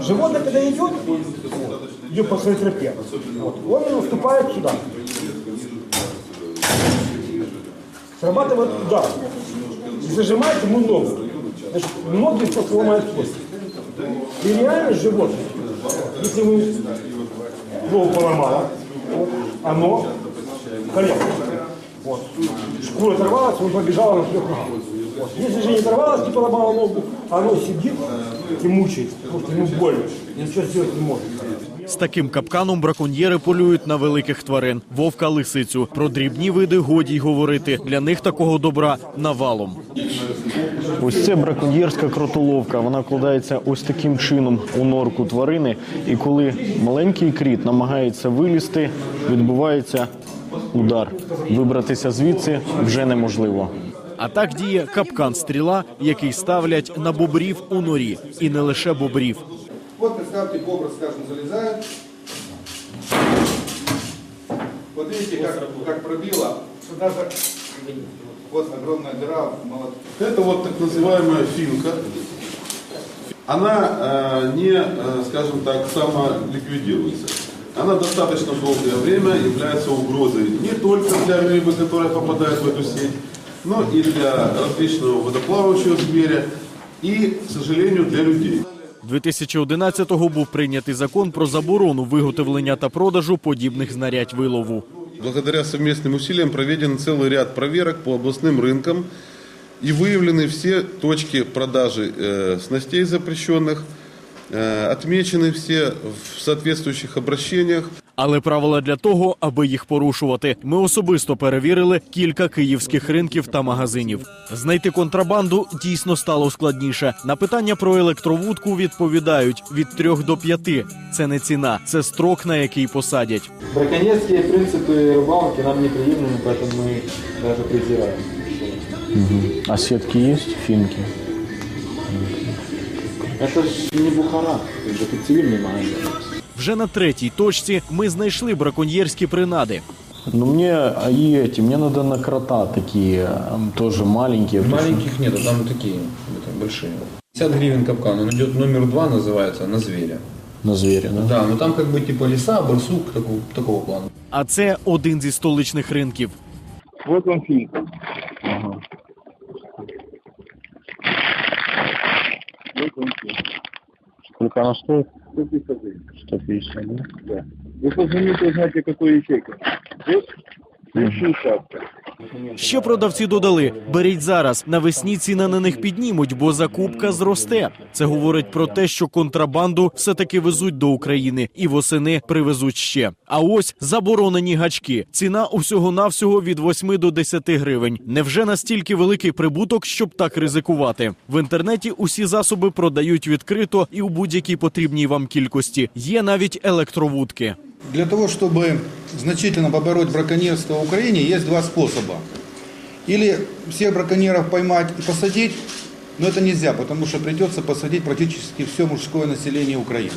Животное, когда идет, идет по своей тропе, вот, он наступает сюда. Срабатывает удар. И зажимает ему ногу. Значит, ноги просто ломают кость. И реально животное, если ему ногу поломало, оно колено. Вот. Шкура оторвалась, он побежал на трех ногах. Вот. Если же не оторвалась, не поломала ногу, оно сидит и мучается, потому что ему больно. Ничего сделать не может. З таким капканом браконьєри полюють на великих тварин вовка, лисицю. Про дрібні види годі й говорити. Для них такого добра навалом. Ось це браконьєрська кротоловка. Вона вкладається ось таким чином у норку тварини. І коли маленький кріт намагається вилізти, відбувається удар. Вибратися звідси вже неможливо А так діє капкан стріла, який ставлять на бобрів у норі, і не лише бобрів. Вот представьте, кобра, скажем, залезает. Вот видите, как, как пробила. Вот огромная дыра. Молот. Это вот так называемая финка. Она э, не, э, скажем так, самоликвидируется. Она достаточно долгое время является угрозой не только для рыбы, которая попадает в эту сеть, но и для различного водоплавающего зверя и, к сожалению, для людей. 2011-го був прийнятий закон про заборону виготовлення та продажу подібних знарядь вилову. Благодаря совместным усилиям проведен целый ряд проверок по областным рынкам и выявлены все точки продажи э, снастей запрещенных, э, отмечены все в соответствующих обращениях. Але правила для того, аби їх порушувати. Ми особисто перевірили кілька київських ринків та магазинів. Знайти контрабанду дійсно стало складніше. На питання про електровудку відповідають від трьох до п'яти. Це не ціна, це строк, на який посадять. Браконьерские принципы рыбалки нам неприемлемы, поэтому мы их даже презираем. А сітки є? Фінки. Это ж не Бухара, это цивильный магазин. Вже на третій точці ми знайшли браконьєрські принади. Ну мне а и эти, мне надо на крота такие, м, тоже маленькие. Маленьких нету, там такие это, большие. 50 гривен капкан, он идет номер два, называется, на зверя. На зверя, да? Да, но там как бы типа леса, барсук, такого, такого плана. А це один зі столичних ринків. Вот он фильм. Сколько она стоит? 150 гривен. 150, да? Да. Вы позвоните, узнаете, какой ячейка. Здесь, большая шапка. Ще продавці додали: беріть зараз. Навесні ціни на них піднімуть, бо закупка зросте. Це говорить про те, що контрабанду все таки везуть до України і восени привезуть ще. А ось заборонені гачки. Ціна усього навсього від 8 до 10 гривень. Невже настільки великий прибуток, щоб так ризикувати? В інтернеті усі засоби продають відкрито і у будь-якій потрібній вам кількості. Є навіть електровудки. Для того, чтобы значительно побороть браконьерство в Украине, есть два способа. Или всех браконьеров поймать и посадить, но это нельзя, потому что придется посадить практически все мужское население Украины.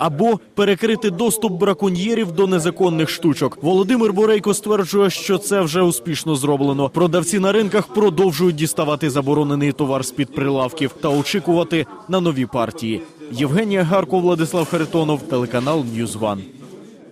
або перекрити доступ браконьєрів до незаконних штучок. Володимир Борейко стверджує, що це вже успішно зроблено. Продавці на ринках продовжують діставати заборонений товар з під прилавків та очікувати на нові партії. Євгенія Гарко, Владислав Харитонов, телеканал Ньюзван.